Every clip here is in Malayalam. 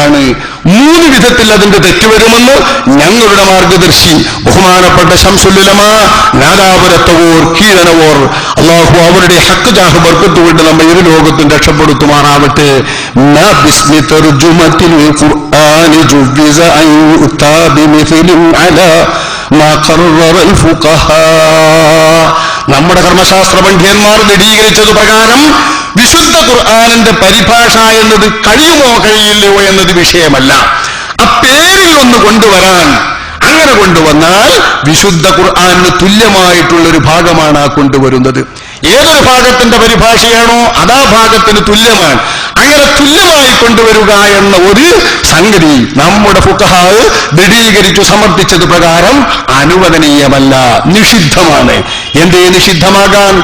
തെറ്റാണ് മൂന്ന് വിധത്തിൽ അതിന്റെ തെറ്റുവരുമെന്ന് ഞങ്ങളുടെ മാർഗദർശി ബഹുമാനപ്പെട്ട ശംസുല്ലമ നാദാപുരത്തവോർ കീഴനവോർ അള്ളാഹു അവരുടെ ഹക്ക് ജാഹ് ബർക്കത്തുകൊണ്ട് നമ്മെ ഇരു ലോകത്തും രക്ഷപ്പെടുത്തുമാറാവട്ടെ. തർജുമത്തിൽ നമ്മുടെ കർമ്മശാസ്ത്ര പണ്ഡിതന്മാർ ദൃഢീകരിച്ചത് പ്രകാരം വിശുദ്ധ ഖുർആാനിന്റെ പരിഭാഷ എന്നത് കഴിയുമോ കഴിയില്ലയോ എന്നത് വിഷയമല്ല. ആ പേരിൽ ഒന്ന് കൊണ്ടുവരാൻ അങ്ങനെ കൊണ്ടുവന്നാൽ വിശുദ്ധ ഖുർആാനിന് തുല്യമായിട്ടുള്ള ഒരു ഭാഗമാണ് ആ കൊണ്ടുവരുന്നത്. ഏതൊരു ഭാഗത്തിന്റെ പരിഭാഷയാണോ അതാ ഭാഗത്തിന് തുല്യമാണ്. അങ്ങനെ തുല്യമായി കൊണ്ടുവരിക എന്ന ഒരു സംഗതി നമ്മുടെ ഫുക്കഹാവ് ദൃഢീകരിച്ചു സമർപ്പിച്ചത് പ്രകാരം അനുവദനീയമല്ല നിഷിദ്ധമാണ്. എന്തേ നിഷിദ്ധമാകാൻ?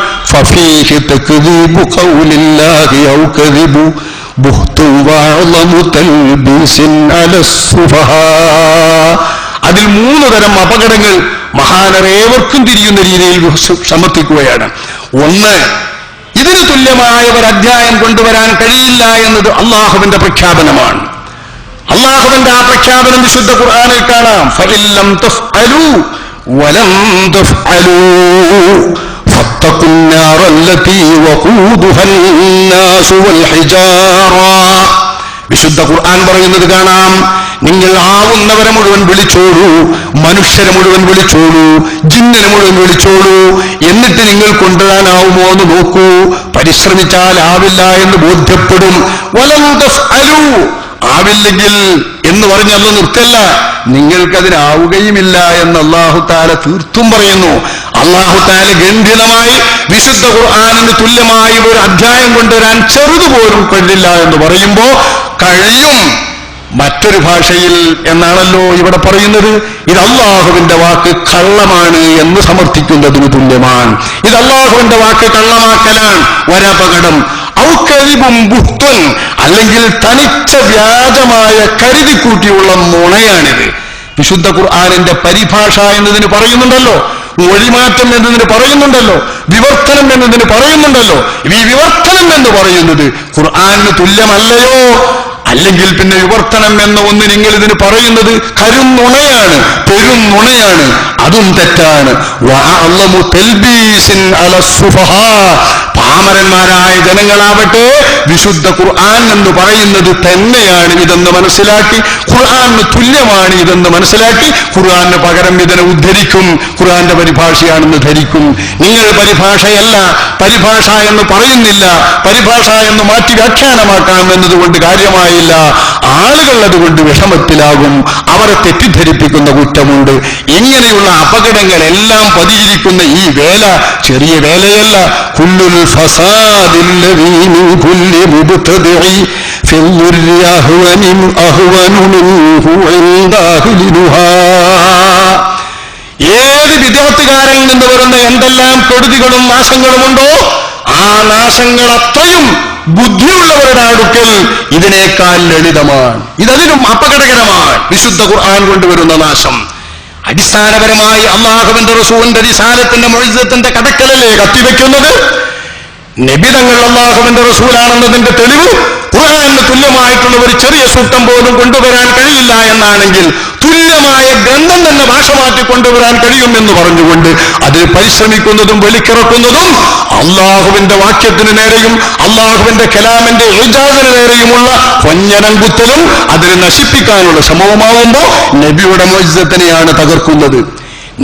അതിൽ മൂന്ന് തരം അപകടങ്ങൾ മഹാനരേവർക്കും തിരിയുന്ന രീതിയിൽ സമർത്ഥിക്കുകയാണ് ഒന്ന് ഇതിന് തുല്യമായ ഒരു അധ്യായം കൊണ്ടുവരാൻ കഴിയില്ല എന്നത് അള്ളാഹുവിന്റെ പ്രഖ്യാപനമാണ്. അള്ളാഹുവിന്റെ ആ പ്രഖ്യാപനം വിശുദ്ധ ഖുർആാനിൽ കാണാം. ഫഇല്ലം തഫ്അലു വലം തഫ്അലു فاتقوا النار التي وقودها الناس والحجارة വിശുദ്ധ ഖുർആൻ പറയുന്നത് കാണാം നിങ്ങൾ ആവുന്നവരെ മുഴുവൻ വിളിച്ചോളൂ മനുഷ്യരെ മുഴുവൻ വിളിച്ചോളൂ ജിന്നിനെ മുഴുവൻ വിളിച്ചോളൂ എന്നിട്ട് നിങ്ങൾ കൊണ്ടുവരാനാവുമോ എന്ന് നോക്കൂ പരിശ്രമിച്ചാൽ ആവില്ല എന്ന് ബോധ്യപ്പെടും വലം തഫ്അലു ആവില്ലെങ്കിൽ എന്ന് പറഞ്ഞല്ല നിർത്തല്ല. നിങ്ങൾക്കതിനാവുകയുമില്ല എന്ന് അള്ളാഹു താല തീർത്തും പറയുന്നു. അള്ളാഹു താല ഗംഭീരമായി വിശുദ്ധ ഖുർആാനിന് തുല്യമായി ഒരു അധ്യായം കൊണ്ടുവരാൻ ചെറുതുപോലും കഴിയില്ല എന്ന് പറയുമ്പോ കഴിയും. മറ്റൊരു ഭാഷയിൽ എന്നാണല്ലോ ഇവിടെ പറയുന്നത്? ഇത് അള്ളാഹുവിന്റെ വാക്ക് കള്ളമാണ് എന്ന് സമർത്ഥിക്കുന്നതിന് തുല്യമാണ്. ഇത് അള്ളാഹുവിന്റെ വാക്ക് കള്ളമാക്കലാണ്. ഒരപകടം ഔക്കരിബും ബുഹ്തുൻ അല്ലെങ്കിൽ തനിച്ച വ്യാജമായ കരുതിക്കൂട്ടിയുള്ള മുളയാണിത് വിശുദ്ധ ഖുർആാനിന്റെ പരിഭാഷ എന്നതിന് പറയുന്നുണ്ടല്ലോ. മൊഴിമാറ്റം എന്നതിന് പറയുന്നുണ്ടല്ലോ. വിവർത്തനം എന്നതിന് പറയുന്നുണ്ടല്ലോ. ഈ വിവർത്തനം എന്ന് പറയുന്നത് ഖുർആാനിന് തുല്യമല്ലയോ? അല്ലെങ്കിൽ പിന്നെ വിവർത്തനം എന്ന ഒന്ന് നിങ്ങൾ ഇതിന് പറയുന്നത് കരുന്നുണയാണ് പെരുന്നുണയാണ് അതും തെറ്റാണ്. പാമരന്മാരായ ജനങ്ങളാവട്ടെ വിശുദ്ധ ഖുർആൻ എന്ന് പറയുന്നത് തന്നെയാണ് ഇതെന്ന് മനസ്സിലാക്കി ഖുർആന് തുല്യമാണ് ഇതെന്ന് മനസ്സിലാക്കി ഖുർആന് പകരം ഇതിനെ ഉദ്ധരിക്കും ഖുർആന്റെ പരിഭാഷയാണെന്ന് ധരിക്കും. നിങ്ങൾ പരിഭാഷയല്ല പരിഭാഷ എന്ന് പറയുന്നില്ല പരിഭാഷ എന്ന് മാറ്റി വ്യാഖ്യാനമാക്കാം എന്നതുകൊണ്ട് കാര്യമായില്ല. ആളുകൾ അതുകൊണ്ട് വിഷമത്തിലാകും അവരെ തെറ്റിദ്ധരിപ്പിക്കുന്ന കുറ്റമുണ്ട്. ഇങ്ങനെയുള്ള അപകടങ്ങളെല്ലാം പതിയിരിക്കുന്ന ഈ വേല ചെറിയ വേലയല്ല. കുല്ലുൽ ഏത് വിദ്യാർത്ഥികാരിൽ നിന്ന് വരുന്ന എന്തെല്ലാം കെടുതികളും നാശങ്ങളുമുണ്ടോ? ആ നാശങ്ങൾ അത്രയും ബുദ്ധിയുള്ളവരുടെ അടുക്കൽ ഇതിനേക്കാൾ ലളിതമാണ്. ഇതതിലും അപകടകരമാണ്. വിശുദ്ധ ഖുർആൻ കൊണ്ടുവരുന്ന നാശം. അടിസ്ഥാനപരമായി അള്ളാഹുവിന്റെ റസൂലിന്റെ വിശാലത്തിന്റെ മൊഴിതത്തിന്റെ കടക്കലല്ലേ കത്തിവെക്കുന്നത്? നബിതങ്ങൾ അള്ളാഹുവിന്റെ റസൂലാണെന്നതിന്റെ തെളിവ് ഖുർആാനിന് തുല്യമായിട്ടുള്ള ഒരു ചെറിയ സൂക്തം പോലും കൊണ്ടുവരാൻ കഴിയില്ല എന്നാണെങ്കിൽ തുല്യമായ ഗ്രന്ഥം തന്നെ ഭാഷ മാറ്റി കൊണ്ടുവരാൻ കഴിയുമെന്ന് പറഞ്ഞുകൊണ്ട് അതിൽ പരിശ്രമിക്കുന്നതും വെളിക്കിറക്കുന്നതും അള്ളാഹുവിന്റെ വാക്യത്തിന് നേരെയും അള്ളാഹുവിന്റെ കലാമിന്റെ ഏജാദിന് നേരെയുമുള്ള കൊഞ്ഞനം കുത്തലും അതിനെ നശിപ്പിക്കാനുള്ള ശ്രമവുമാവുമ്പോ നബിയുടെ മോചിതത്തിനെയാണ് തകർക്കുന്നത്.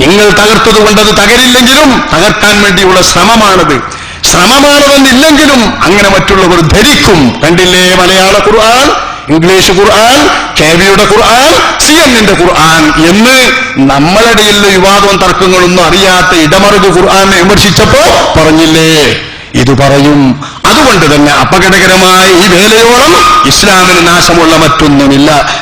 നിങ്ങൾ തകർത്തത് കൊണ്ടത് തകരില്ലെങ്കിലും തകർക്കാൻ വേണ്ടിയുള്ള ശ്രമമാണത്. ശ്രമമാണതെന്നില്ലെങ്കിലും അങ്ങനെ മറ്റുള്ളവർ ധരിക്കും. കണ്ടില്ലേ മലയാള ഖുർആൻ ഇംഗ്ലീഷ് ഖുർആൻ കെവിയുടെ ഖുർആൻ സി എന്നിന്റെ ഖുർആൻ എന്ന് നമ്മളിടയിലുള്ള വിവാദവും തർക്കങ്ങളൊന്നും അറിയാത്ത ഇടമറുക് ഖുർആനെ വിമർശിച്ചപ്പോ പറഞ്ഞില്ലേ? ഇത് പറയും. അതുകൊണ്ട് തന്നെ അപകടകരമായ ഈ വേലയോളം ഇസ്ലാമിന് നാശമുള്ള മറ്റൊന്നുമില്ല.